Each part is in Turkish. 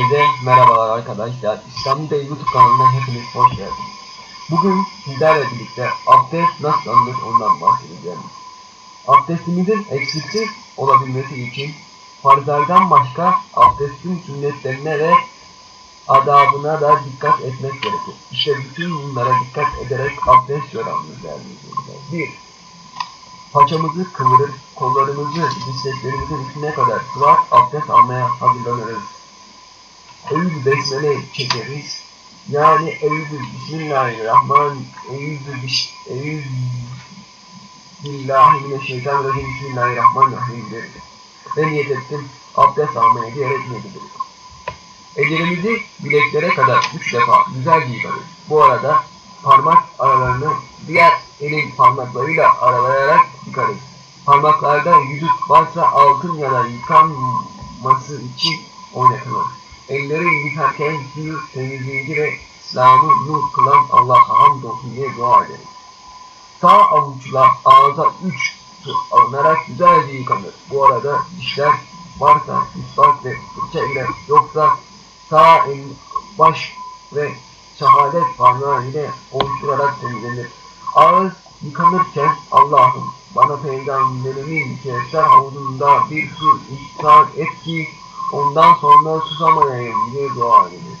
Herkese merhabalar arkadaşlar. İslam'da YouTube kanalına hepiniz hoş geldiniz. Bugün sizlerle birlikte abdest nasıl alınır ondan bahsedeceğim. Abdestimizin eksiksiz olabilmesi için farzlardan başka abdestin sünnetlerine ve adabına da dikkat etmek gerekir. İşte bütün bunlara dikkat ederek abdest yoramız değerli izleyiciler. 1. Paçamızı kıvırır, kollarımızı dirseklerimizin üstüne kadar sıvar, abdest almaya hazırlanırız. Eyyüzü besmele çekeriz. Yani eyyüzü bismillahirrahman, biş, eyyüzü Bismillahirrahmanirrahim, bismillahirrahmanirrahim deriz. Ve niyet ettim, abdest almaya diyerek niyet ederiz. Ellerimizi bileklere kadar üç defa güzelce yıkarız. Bu arada parmak aralarını diğer elin parmaklarıyla aralayarak yıkarız. Parmaklarda yüzük varsa altın ya da yıkanması için oynatılır. Elleri yıkarken suyu temizleyici ve İslam'ı nur kılan Allah'a hamdolsun diye dua ederiz. Sağ avuçla ağza üç alınarak güzelce yıkanır. Bu arada dişler varsa ispat ve fırça ile yoksa sağ el, baş ve şehadet parmağı ile oluşturarak temizlenir. Ağız yıkanırken Allah'ım bana peygamberimin Kevser havuzunda bir su ihsan et ki ondan sonra susamayayım diye dua edilir.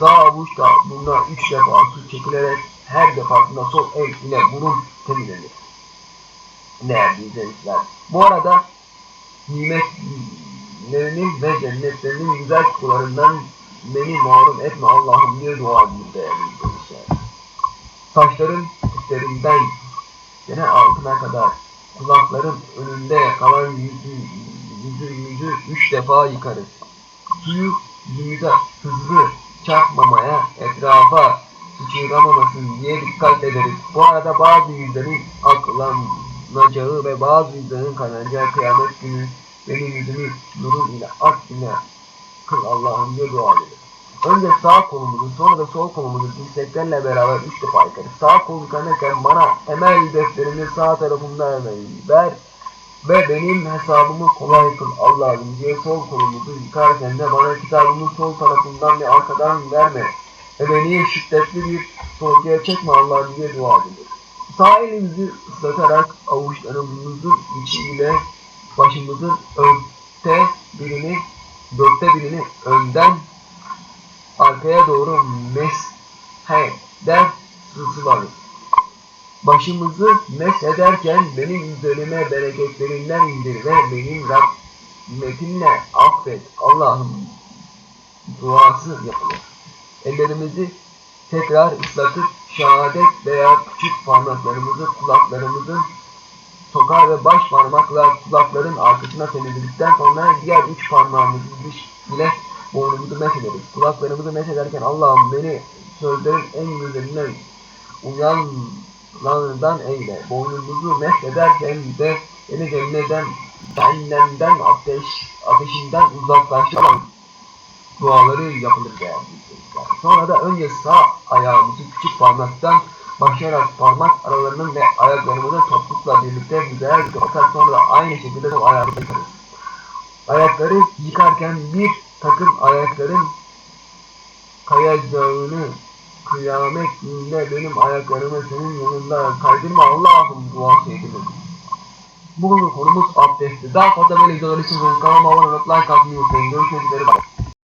Sağ avuçla buna üç defa su çekilerek her defasında sol el ile burun temizlenir. Değerli izleyiciler. Bu arada nimetlerinin ve cennetlerinin güzel kokularından beni mahrum etme Allah'ım diye dua edilir değerli izleyiciler. Saçların üstlerinden gene altına kadar kulakların önünde kalan yüzü, yüzümüzü üç defa yıkarız. Suyu yüzümüze hızlı çarpmamaya, etrafa sıçramamasın diye dikkat ederiz. Bu arada bazı yüzlerin aklanacağı ve bazı yüzlerin kanacağı kıyamet günü benim yüzümü nurun ile ak ile kıl Allah'ım diye dua ederiz. Önce sağ kolumuzu sonra da sol kolumuzu dirseklerle beraber üç defa yıkarız. Sağ kolu yıkanırken bana emel defterini sağ tarafımda ver ve benim hesabımı kolay kıl Allah'ım diye sol kolumuzu yıkarken de bana kitabımı sol tarafından ve arkadan verme. Ve beni şiddetli bir sorguya çekme Allah'ım diye dua edilir. Sağ elimizi ıslatarak avuçlarımızın içiyle başımızın önte birini, dörtte birini önden arkaya doğru mesheder sızılarız. Başımızı mesederken benim üzerime bereketlerinden indir ve benim rahmetinle affet. Allah'ım duası yapılır. Ellerimizi tekrar ıslatıp şehadet veya küçük parmaklarımızı kulaklarımızın tokar ve baş parmakla kulakların arkasına temizledikten sonra diğer üç parmağımızı dış ile boynumuzu mesederiz. Kulaklarımızı mesederken Allah'ım beni sözlerin en güzelinden uyanlardan eyle. Boynumuzu mesederken de beni cennetten, cehennemden, ateş, ateşinden uzaklaştıran duaları yapılır değerli izleyiciler. Sonra da önce sağ ayağımızı küçük parmaktan başlayarak parmak aralarının ve ayaklarımızın toplulukla birlikte güzel bakar sonra aynı şekilde sol ayağımızı yıkarız. Ayakları yıkarken bir takım ayakların kayacağını kıyamet gününde benim ayaklarımı senin yanında kaydırma Allah'ım duası edilir. Bugün konumuz abdestti. Daha fazla böyle videolar için kanalıma abone olmayı, like unutmayın. Görüşmek üzere. Bye.